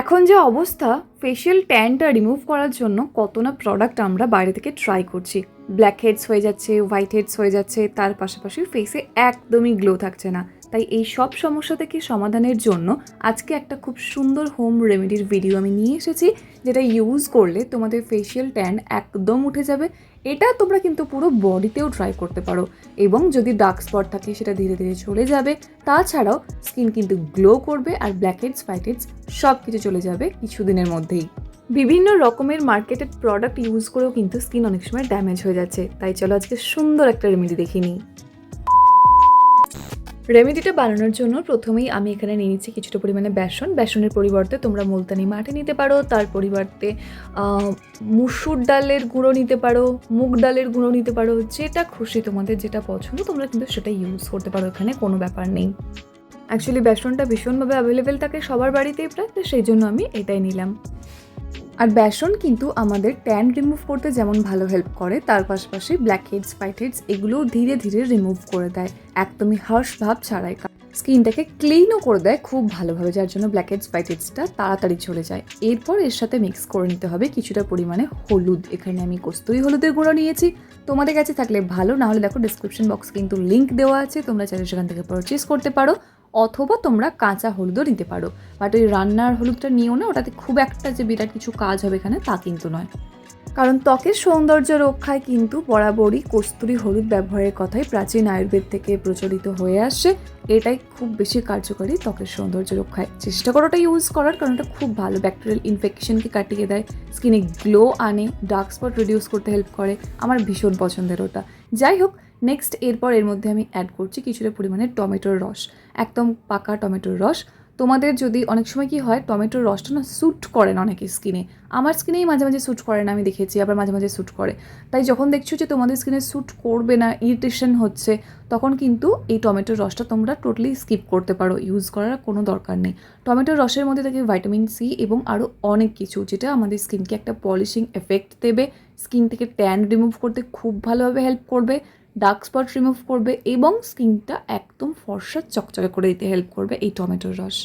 এখন যে অবস্থা ফেশিয়াল ট্যানটা রিমুভ করার জন্য কত না প্রোডাক্ট আমরা বাইরে থেকে ট্রাই করছি। ব্ল্যাক হেডস হয়ে যাচ্ছে হোয়াইট হেডস হয়ে যাচ্ছে, তার পাশাপাশি ফেসে একদমই গ্লো থাকছে না। তাই এই সব সমস্যা থেকে সমাধানের জন্য আজকে একটা খুব সুন্দর হোম রেমেডির ভিডিও আমি নিয়ে এসেছি, যেটা ইউজ করলে তোমাদের ফেশিয়াল ট্যান একদম উঠে যাবে। এটা তোমরা কিন্তু পুরো বডিতেও ট্রাই করতে পারো এবং যদি ডার্ক স্পট থাকে সেটা ধীরে ধীরে চলে যাবে। তাছাড়াও স্কিন কিন্তু গ্লো করবে আর ব্ল্যাক হেডস সব কিছু চলে যাবে কিছুদিনের মধ্যেই। বিভিন্ন রকমের মার্কেটেড প্রোডাক্ট ইউজ করেও কিন্তু স্কিন অনেক সময় ড্যামেজ হয়ে যাচ্ছে। তাই চলো আজকে সুন্দর একটা রেমেডি দেখে নিই। রেমেডিটা বানানোর জন্য প্রথমেই আমি এখানে নিয়ে নিচ্ছি কিছুটা পরিমাণে বেসন। বেসনের পরিবর্তে তোমরা মুলতানি মাটি নিতে পারো, তার পরিবর্তে মুসুর ডালের গুঁড়ো নিতে পারো, মুগ ডালের গুঁড়ো নিতে পারো, যেটা খুশি তোমাদের যেটা পছন্দ, তোমরা কিন্তু সেটা ইউজ করতে পারো, এখানে কোনো ব্যাপার নেই। অ্যাকচুয়ালি বেসনটা ভীষণভাবে অ্যাভেলেবেল থাকে সবার বাড়িতেই প্রায় সেই জন্য আমি এটাই নিলাম। আর বেসন কিন্তু আমাদের ট্যান রিমুভ করতে যেমন ভালো হেল্প করে, তার পাশাপাশি ব্ল্যাক হেডস হোয়াইট হেডস এগুলোও ধীরে ধীরে রিমুভ করে দেয়। একদমই হার্শ ভাব ছাড়াই স্কিনটাকে ক্লিনও করে দেয় খুব ভালোভাবে, যার জন্য ব্ল্যাক হেডস হোয়াইট হেডসটা তাড়াতাড়ি চলে যায়। এরপর এর সাথে মিক্স করে নিতে হবে কিছুটা পরিমাণে হলুদ। এখানে আমি কস্তুরি হলুদের গুঁড়ো নিয়েছি। তোমাদের কাছে থাকলে ভালো, না হলে দেখো ডিসক্রিপশন বক্স কিন্তু লিঙ্ক দেওয়া আছে, তোমরা চাইলে সেখান থেকে পারচেস করতে পারো। অথবা তোমরা কাঁচা হলুদও নিতে পারো। বাট ওই রান্নার হলুদটা নিও না, ওটাতে খুব একটা যে বিরাট কিছু কাজ হবে এখানে তা কিন্তু নয়। কারণ ত্বকের সৌন্দর্য রক্ষায় কিন্তু বরাবরই কস্তুরি হলুদ ব্যবহারের কথাই প্রাচীন আয়ুর্বেদ থেকে প্রচলিত হয়ে আসছে এটাই খুব বেশি কার্যকরী ত্বকের সৌন্দর্য রক্ষায়। চেষ্টা করো ওটা ইউজ করার, কারণ এটা খুব ভালো। ব্যাকটেরিয়াল ইনফেকশনকে কাটিয়ে দেয় স্কিনে গ্লো আনে ডার্ক স্পট রিডিউস করতে হেল্প করে। আমার ভীষণ পছন্দের ওটা। যাই হোক নেক্সট এরপর এর মধ্যে আমি অ্যাড করছি কিছুটা পরিমাণে টমেটোর রস। একদম পাকা টমেটোর রস। তোমাদের যদি অনেক সময় কি হয়, টমেটোর রসটা না স্যুট করে না অনেকের স্কিনে আমার স্কিনেই মাঝে মাঝে স্যুট করে না, আমি দেখেছি, আবার মাঝে মাঝে স্যুট করে। তাই যখন দেখছ যে তোমাদের স্কিনে স্যুট করবে না ইরিটেশন হচ্ছে, তখন কিন্তু এই টমেটোর রসটা তোমরা টোটালি স্কিপ করতে পারো ইউজ করার কোনো দরকার নেই। টমেটোর রসের মধ্যে থাকে ভাইটামিন সি এবং আরও অনেক কিছু, যেটা আমাদের স্কিনকে একটা পলিশিং এফেক্ট দেবে। স্কিন থেকে ট্যান রিমুভ করতে খুব ভালোভাবে হেল্প করবে। ডার্ক স্পট রিমুভ করবে এবং স্কিনটা একদম ফর্সা চকচকে করে দিতে হেল্প করবে এই টমেটোর রস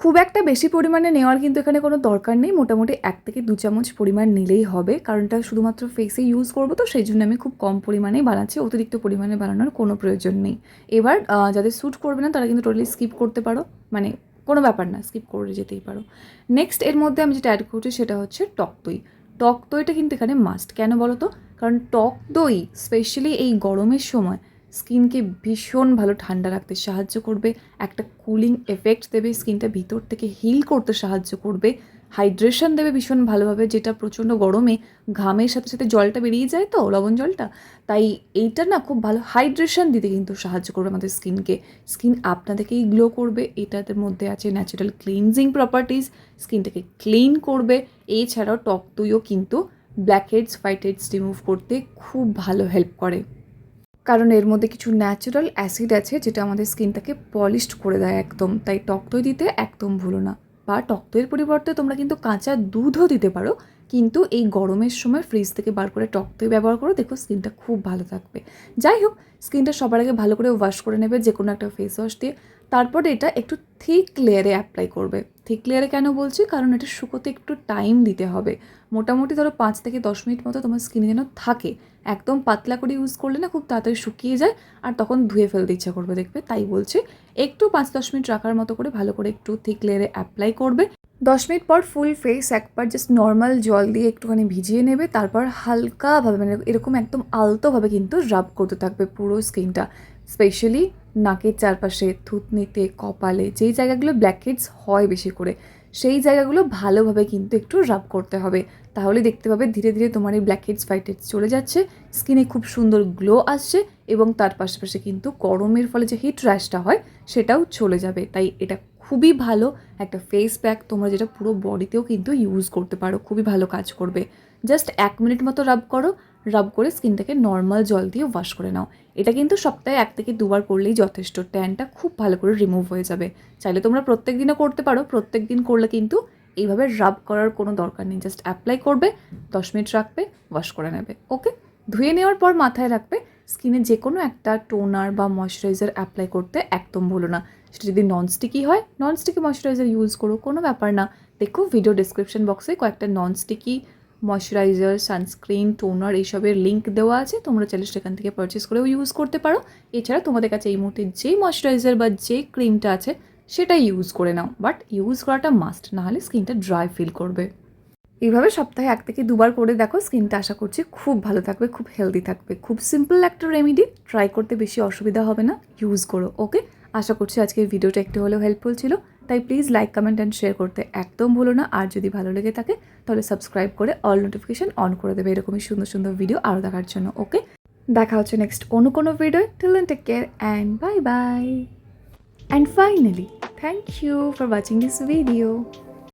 খুব একটা বেশি পরিমাণে নেওয়ার কিন্তু এখানে কোনো দরকার নেই। মোটামুটি এক থেকে দু চামচ পরিমাণ নিলেই হবে। কারণটা শুধুমাত্র ফেসে ইউজ করব তো, সেই জন্য আমি খুব কম পরিমাণেই বানাচ্ছি। অতিরিক্ত পরিমাণে বানানোর কোনো প্রয়োজন নেই। এবার যাদের স্যুট করবে না, তারা কিন্তু টোটালি স্কিপ করতে পারো। মানে কোনো ব্যাপার না স্কিপ করে যেতেই পারো। নেক্সট এর মধ্যে আমি যেটা অ্যাড করছি, সেটা হচ্ছে টক দই। টক দইটা কিন্তু এখানে মাস্ট কেন বলো তো? কারণ টক দই স্পেশালি এই গরমের সময়, স্কিনকে ভীষণ ভালো ঠান্ডা রাখতে সাহায্য করবে। একটা কুলিং এফেক্ট দেবে স্কিনটা, ভিতর থেকে হিল করতে সাহায্য করবে। হাইড্রেশন দেবে ভীষণ ভালোভাবে, যেটা প্রচণ্ড গরমে ঘামের সাথে সাথে জলটা বেরিয়ে যায় তো, লবণ জলটা। তাই এইটা না খুব ভালো হাইড্রেশন দিতে কিন্তু সাহায্য করবে আমাদের স্কিনকে। স্কিন আপনাদেরকেই গ্লো করবে এটাদের মধ্যে আছে ন্যাচারাল ক্লিনজিং প্রপার্টিজ স্কিনটাকে ক্লিন করবে। এছাড়াও টক দইও কিন্তু blackheads whiteheads remove করতে খুব ভালো হেল্প করে। কারণ এর মধ্যে কিছু ন্যাচারাল অ্যাসিড আছে যেটা আমাদের স্কিনটাকে পলিশড করে দেয় একদম। তাই টক দই দিতে একদম ভুলো না। বা টক দইয়ের পরিবর্তে তোমরা কিন্তু কাঁচা দুধও দিতে পারো। কিন্তু এই গরমের সময় ফ্রিজ থেকে বার করে টক দই ব্যবহার করো, দেখো স্কিনটা খুব ভালো থাকবে। যাই হোক স্কিনটা সবার আগে ভালো করে ওয়াশ করে নেবে যে কোনো একটা ফেস ওয়াশ দিয়ে। তারপরে এটা একটু থিক লেয়ারে অ্যাপ্লাই করবে। থিক লেয়ারে কেন বলছি? কারণ এটা শুকোতে একটু টাইম দিতে হবে। মোটামুটি ধরো পাঁচ থেকে দশ মিনিট মতো তোমার স্কিনে যেন থাকে। একদম পাতলা করে ইউজ করলে না খুব তাড়াতাড়ি শুকিয়ে যায় আর তখন ধুয়ে ফেলতে ইচ্ছা করবে, দেখবে? তাই বলছি, একটু পাঁচ দশ মিনিট রাখার মতো করে ভালো করে একটু থিক লেয়ারে অ্যাপ্লাই করবে। দশ মিনিট পর ফুল ফেস একবার জাস্ট নর্মাল জল দিয়ে একটুখানি ভিজিয়ে নেবে। তারপর হালকাভাবে মানে এরকম একদম আলতোভাবে কিন্তু রাব করতে থাকবে পুরো স্কিনটা স্পেশালি নাকের চারপাশে, থুতনিতে, কপালে, যেই জায়গাগুলো ব্ল্যাকহেডস হয় বেশি করে, সেই জায়গাগুলো ভালোভাবে কিন্তু একটু রাব করতে হবে। তাহলে দেখতে পাবে ধীরে ধীরে তোমার এই ব্ল্যাক হেডস হোয়াইট হেডস চলে যাচ্ছে স্কিনে খুব সুন্দর গ্লো আসছে এবং তার পাশাপাশি কিন্তু গরমের ফলে যে হিট র্যাশটা হয়, সেটাও চলে যাবে। তাই এটা খুবই ভালো একটা ফেস প্যাক তোমরা যেটা পুরো বডিতেও কিন্তু ইউজ করতে পারো, খুবই ভালো কাজ করবে। জাস্ট এক মিনিট মতো রাব করো রাব করে স্কিনটাকে নর্মাল জল দিয়ে ওয়াশ করে নাও। এটা কিন্তু সপ্তাহে এক থেকে দুবার করলেই যথেষ্ট ট্যানটা খুব ভালো করে রিমুভ হয়ে যাবে। চাইলে তোমরা প্রত্যেক দিনও করতে পারো, প্রত্যেক দিন করলে কিন্তু এইভাবে রাব করার কোনো দরকার নেই। জাস্ট অ্যাপ্লাই করবে, দশ মিনিট রাখবে ওয়াশ করে নেবে। ওকে ধুয়ে নেওয়ার পর মাথায় রাখবে স্কিনে যে কোনো একটা টোনার বা ময়শ্চারাইজার অ্যাপ্লাই করতে একদম ভুলো না। সেটা যদি নন স্টিকি হয় নন স্টিকি ময়শ্চারাইজার ইউজ করো, কোনো ব্যাপার না। দেখো ভিডিও ডিসক্রিপশন বক্সে কয়েকটা non sticky moisturiser sunscreen toner এইসবের লিঙ্ক দেওয়া আছে। তোমরা চাইলে সেখান থেকে পারচেস করেও ইউজ করতে পারো। এছাড়া তোমাদের কাছে এই মুহূর্তে যেই ময়শ্চারাইজার বা যে ক্রিমটা আছে সেটা ইউজ করে নাও। বাট ইউজ করাটা মাস্ট নাহলে স্কিনটা ড্রাই ফিল করবে। এইভাবে সপ্তাহে এক থেকে দুবার করে দেখো স্কিনটা আশা করছি খুব ভালো থাকবে, খুব হেলদি থাকবে। খুব সিম্পল একটা রেমেডি ট্রাই করতে বেশি অসুবিধা হবে না ইউজ করো ওকে আশা করছি আজকের ভিডিওটা একটু হলেও হেল্পফুল ছিল। তাই please like comment and share করতে একদম ভুলো না। আর যদি ভালো লেগে থাকে, তাহলে সাবস্ক্রাইব করে অল নোটিফিকেশন অন করে দেবে। এরকমই সুন্দর সুন্দর ভিডিও আরও দেখার জন্য ওকে দেখা হচ্ছে নেক্সট অন্য কোনো video till then take care and bye bye and finally thank you for watching this video